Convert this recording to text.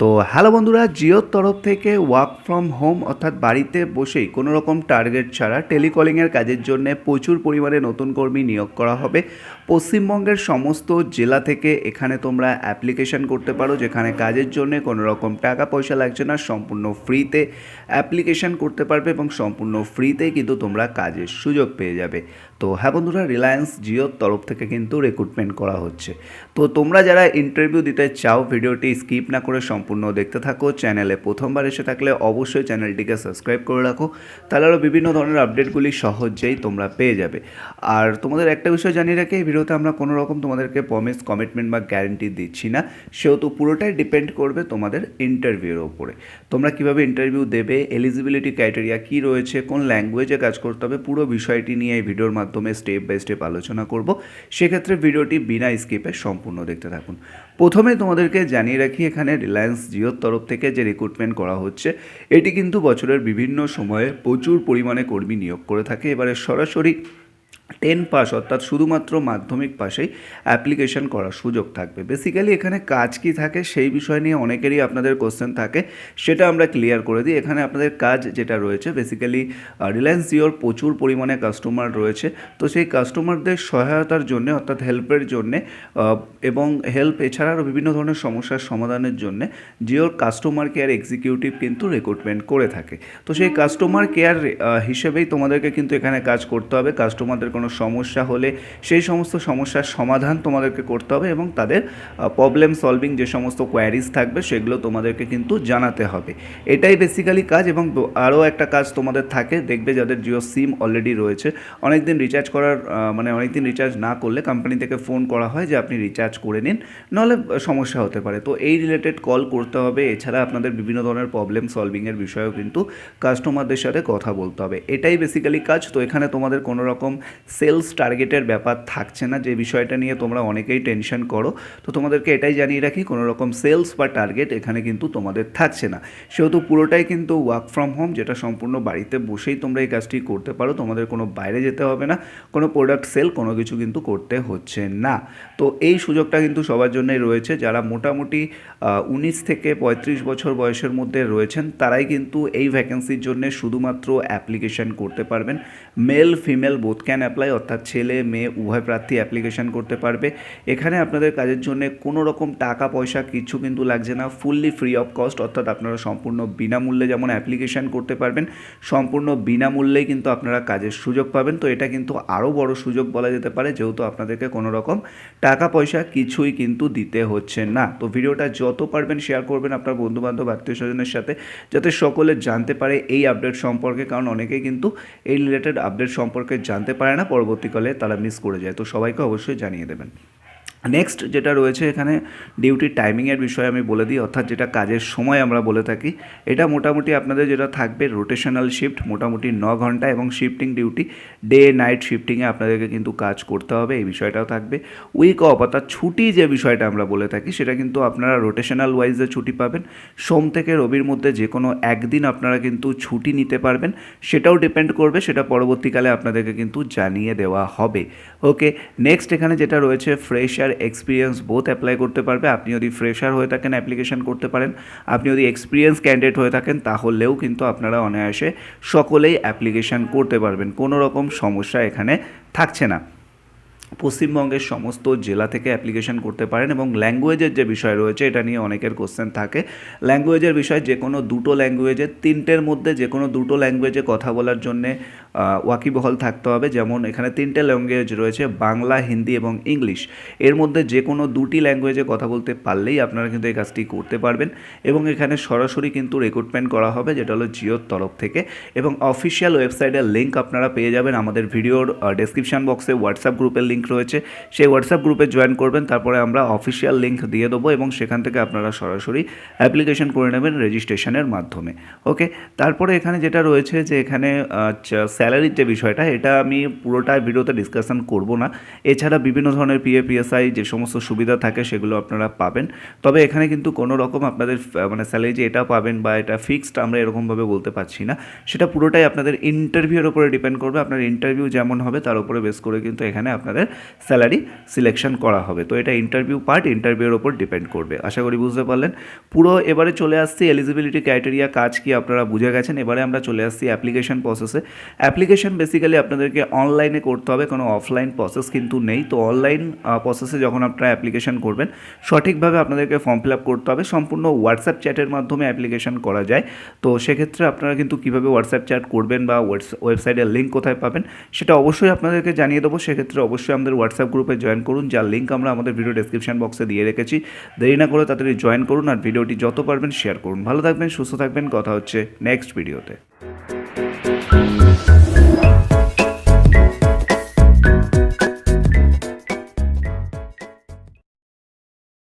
তো হ্যালো বন্ধুরা, জিওর তরফ থেকে ওয়ার্ক ফ্রম হোম অর্থাৎ বাড়িতে বসেই কোনো রকম টার্গেট ছাড়া টেলিকলিংয়ের কাজের জন্য প্রচুর পরিমাণে নতুন কর্মী নিয়োগ করা হবে। পশ্চিমবঙ্গের সমস্ত জেলা থেকে এখানে তোমরা অ্যাপ্লিকেশন করতে পারো, যেখানে কাজের জন্য কোনো রকম টাকা পয়সা লাগছে না, সম্পূর্ণ ফ্রিতে অ্যাপ্লিকেশন করতে পারবে এবং সম্পূর্ণ ফ্রিতে কিন্তু তোমরা কাজের সুযোগ পেয়ে যাবে। তো হ্যাঁ বন্ধুরা রিলায়েন্স জিওর তরফ থেকে কিন্তু রিক্রুটমেন্ট করা হচ্ছে। তো তোমরা যারা ইন্টারভিউ দিতে চাও, ভিডিওটি স্কিপ না করে সম্পূর্ণ দেখতে থাকো, চ্যানেলে প্রথমবার এসে থাকলে অবশ্যই চ্যানেলটিকে সাবস্ক্রাইব করে রাখো। তাহলে আরও বিভিন্ন ধরনের আপডেটগুলি সহজেই তোমরা পেয়ে যাবে। আর তোমাদের একটা বিষয় জানিয়ে রাখি, এই ভিডিওতে আমরা কোনো রকম তোমাদেরকে প্রমিস কমিটমেন্ট বা গ্যারেন্টি দিচ্ছি না। সেহেতু পুরোটাই ডিপেন্ড করবে তোমাদের ইন্টারভিউর ওপরে। তোমরা কীভাবে ইন্টারভিউ দেবে এলিজিবিলিটি ক্রাইটেরিয়া কী রয়েছে, কোন ল্যাঙ্গুয়েজে কাজ করতে হবে, পুরো বিষয়টি নিয়ে এই ভিডিওর মাধ্যমে স্টেপ বাই স্টেপ আলোচনা করব। সেক্ষেত্রে ভিডিওটি বিনা স্কিপে সম্পূর্ণ দেখতে থাকুন। প্রথমে তোমাদেরকে জানিয়ে রাখি, এখানে রিলায়েন্স জিওর তরফ থেকে যে রিক্রুটমেন্ট করা হচ্ছে, এটি কিন্তু বছরের বিভিন্ন সময়ে প্রচুর পরিমাণে কর্মী নিয়োগ করে থাকে। এবারে সরাসরি টেন পাস অর্থাৎ শুধুমাত্র মাধ্যমিক পাশেই অ্যাপ্লিকেশন করার সুযোগ থাকবে। বেসিক্যালি এখানে কাজ কি থাকে সেই বিষয় নিয়ে অনেকেরই আপনাদের কোশ্চেন থাকে, সেটা আমরা ক্লিয়ার করে দিই। এখানে আপনাদের কাজ যেটা রয়েছে বেসিক্যালি রিলায়েন্স জিওর প্রচুর পরিমাণে কাস্টমার রয়েছে। তো সেই কাস্টমারদের সহায়তার জন্য, অর্থাৎ হেল্পের জন্যে এবং হেল্প এছাড়া আরও বিভিন্ন ধরনের সমস্যার সমাধানের জন্য জিওর কাস্টমার কেয়ার এক্সিকিউটিভ কিন্তু রিক্রুটমেন্ট করে থাকে। তো সেই কাস্টমার কেয়ার হিসেবেই তোমাদেরকে কিন্তু এখানে কাজ করতে হবে। কাস্টমারদের সমস্যা হলে সেই সমস্ত সমস্যার সমাধান তোমাদেরকে করতে হবে এবং তাদের প্রবলেম সলভিং যে সমস্ত কোয়ারিজ থাকবে সেগুলো তোমাদেরকে কিন্তু জানাতে হবে। এটাই বেসিক্যালি কাজ এবং আরও একটা কাজ তোমাদের থাকে, দেখবে যাদের জিও সিম অলরেডি রয়েছে। অনেক দিন রিচার্জ করার মানে অনেক দিন রিচার্জ না করলে কোম্পানি থেকে ফোন করা হয় যে আপনি রিচার্জ করে নিন নাহলে সমস্যা হতে পারে। তো এই রিলেটেড কল করতে হবে, এছাড়া আপনাদের বিভিন্ন ধরনের প্রবলেম সলভিংয়ের বিষয়েও কিন্তু কাস্টমারদের সাথে কথা বলতে হবে। এটাই বেসিক্যালি কাজ। তো এখানে তোমাদের কোনো রকম সেলস টার্গেটের ব্যাপার থাকছে না, যে বিষয়টা নিয়ে তোমরা অনেকেই টেনশন করো। তো তোমাদেরকে এটাই জানিয়ে রাখি, কোনো রকম সেলস বা টার্গেট এখানে কিন্তু তোমাদের থাকছে না। সেহেতু পুরোটাই কিন্তু ওয়ার্ক ফ্রম হোম, যেটা সম্পূর্ণ বাড়িতে বসেই তোমরা এই কাজটি করতে পারো, তোমাদের কোনো বাইরে যেতে হবে না, কোনো প্রোডাক্ট সেল কোনো কিছু কিন্তু করতে হচ্ছে না। তো এই সুযোগটা কিন্তু সবার জন্যই রয়েছে, যারা মোটামুটি উনিশ থেকে পঁয়ত্রিশ বছর বয়সের মধ্যে রয়েছেন, তারাই কিন্তু এই ভ্যাকেন্সির জন্য শুধুমাত্র অ্যাপ্লিকেশন করতে পারবেন। Male female both can apply অর্থাৎ ছেলে, মেয়ে, উভয় প্রার্থী অ্যাপ্লিকেশান করতে পারবে। এখানে আপনাদের কাজের জন্য কোনো রকম টাকা, পয়সা কিছু কিন্তু লাগছে না। ফুললি ফ্রি অফ কস্ট অর্থাৎ আপনারা সম্পূর্ণ বিনামূল্যে যেমন অ্যাপ্লিকেশান করতে পারবেন, সম্পূর্ণ বিনামূল্যেই কিন্তু আপনারা কাজের সুযোগ পাবেন। তো এটা কিন্তু আরও বড় সুযোগ বলা যেতে পারে, যেহেতু আপনাদেরকে কোনো রকম টাকা, পয়সা কিছুই কিন্তু দিতে হচ্ছে না। তো ভিডিওটা যত পারবেন শেয়ার করবেন আপনার বন্ধুবান্ধব, আত্মীয় স্বজনের সাথে, যাতে সকলে জানতে পারে এই আপডেট সম্পর্কে। কারণ অনেকেই কিন্তু এই রিলেটেড আপডেট সম্পর্কে জানতে পারে না। পরবর্তীকালে তারা মিস করে যায়। তো সবাইকে অবশ্যই জানিয়ে দেবেন। নেক্সট যেটা রয়েছে এখানে ডিউটির টাইমিংয়ের বিষয়ে আমি বলে দিই, অর্থাৎ যেটা কাজের সময় আমরা বলে থাকি, এটা মোটামুটি আপনাদের যেটা থাকবে রোটেশনাল শিফট মোটামুটি ন ঘণ্টা এবং শিফটিং ডিউটি ডে নাইট শিফটিংয়ে আপনাদেরকে কিন্তু কাজ করতে হবে, এই বিষয়টাও থাকবে। উইক অফ অর্থাৎ ছুটি যে বিষয়টা আমরা বলে থাকি, সেটা কিন্তু আপনারা রোটেশনাল ওয়াইজে ছুটি পাবেন। সোম থেকে রবির মধ্যে যে কোনো একদিন আপনারা কিন্তু ছুটি নিতে পারবেন, সেটাও ডিপেন্ড করবে, সেটা পরবর্তীকালে আপনাদেরকে কিন্তু জানিয়ে দেওয়া হবে। ওকে নেক্সট এখানে যেটা রয়েছে ফ্রেশার এক্সপিরিয়েন্স বোথ অ্যাপ্লাই করতে পারবে। আপনি যদি ফ্রেশার হয়ে থাকেন অ্যাপ্লিকেশান করতে পারেন। আপনি যদি এক্সপিরিয়েন্স ক্যান্ডিডেট হয়ে থাকেন, তাহলেও কিন্তু আপনারা অনায়াসে সকলেই অ্যাপ্লিকেশান করতে পারবেন। কোনো রকম সমস্যা এখানে থাকছে না। পশ্চিমবঙ্গের সমস্ত জেলা থেকে অ্যাপ্লিকেশন করতে পারেন এবং ল্যাঙ্গুয়েজের যে বিষয় রয়েছে, এটা নিয়ে অনেকের কোশ্চেন থাকে। ল্যাঙ্গুয়েজের বিষয় যে কোনো দুটো ল্যাঙ্গুয়েজের তিনটের মধ্যে যে কোনো দুটো ল্যাঙ্গুয়েজে কথা বলার জন্যে ওয়াকিবহল থাকতে হবে। যেমন এখানে তিনটে ল্যাঙ্গুয়েজ রয়েছে, বাংলা, হিন্দি এবং ইংলিশ। এর মধ্যে যে কোনো দুটি ল্যাঙ্গুয়েজে কথা বলতে পারলেই আপনারা কিন্তু এই কাজটি করতে পারবেন। এবং এখানে সরাসরি কিন্তু রিক্রুটমেন্ট করা হবে, যেটা হলো জিওর তরফ থেকে। এবং অফিসিয়াল ওয়েবসাইটের লিঙ্ক আপনারা পেয়ে যাবেন আমাদের ভিডিওর ডেসক্রিপশন বক্সে হোয়াটসঅ্যাপ গ্রুপের লিঙ্ক রয়েছে, সেই হোয়াটসঅ্যাপ গ্রুপে জয়েন করবেন, তারপরে আমরা অফিসিয়াল লিঙ্ক দিয়ে দেবো এবং সেখান থেকে আপনারা সরাসরি অ্যাপ্লিকেশন করে নেবেন রেজিস্ট্রেশনের মাধ্যমে ওকে তারপরে এখানে যেটা রয়েছে যে এখানে স্যালারির যে বিষয়টা, এটা আমি পুরোটা ভিডিওতে ডিসকাশন করব না। এছাড়া বিভিন্ন ধরনের পিএ পিএসআই যে সমস্ত সুবিধা থাকে, সেগুলো আপনারা পাবেন। তবে এখানে কিন্তু কোনো রকম আপনাদের মানে স্যালারি যে এটা পাবেন বা এটা ফিক্সড আমরা এরকমভাবে বলতে পারছি না। সেটা পুরোটাই আপনাদের ইন্টারভিউর উপরে ডিপেন্ড করবে। আপনার ইন্টারভিউ যেমন হবে, তার উপরে বেস করে কিন্তু এখানে আপনাদের স্যালারি সিলেকশন করা হবে। তো এটা ইন্টারভিউ পার্ট ইন্টারভিউর ওপর ডিপেন্ড করবে। আশা করি বুঝতে পারলেন। পুরো এবারে চলে আসছি এলিজিবিলিটি ক্রাইটেরিয়া কাজ কি আপনারা বুঝে গেছেন। এবারে আমরা চলে আসছি অ্যাপ্লিকেশন প্রসেসে অ্যাপ্লিকেশন বেসিক্যালি আপনাদেরকে অনলাইনে করতে হবে, কোনো অফলাইন প্রসেস কিন্তু নেই। তো অনলাইন প্রসেসে যখন আপনারা অ্যাপ্লিকেশন করবেন, সঠিকভাবে আপনাদেরকে ফর্ম ফিল আপ করতে হবে। সম্পূর্ণ হোয়াটসঅ্যাপ চ্যাটের মাধ্যমে অ্যাপ্লিকেশন করা যায়। তো সেক্ষেত্রে আপনারা কিন্তু কীভাবে হোয়াটসঅ্যাপ চ্যাট করবেন বা ওয়েবসাইটের লিঙ্ক কোথায় পাবেন, সেটা অবশ্যই আপনাদেরকে জানিয়ে দেবো। সেক্ষেত্রে অবশ্যই আমাদের হোয়াটসঅ্যাপ গ্রুপে জয়েন করুন, যার লিঙ্ক আমরা আমাদের ভিডিও ডেসক্রিপশন বক্সে দিয়ে রেখেছি। দেরি না করে তাড়াতাড়ি জয়েন করুন আর ভিডিওটি যত পারবেন শেয়ার করুন। ভালো থাকবেন, সুস্থ থাকবেন, কথা হচ্ছে নেক্সট ভিডিওতে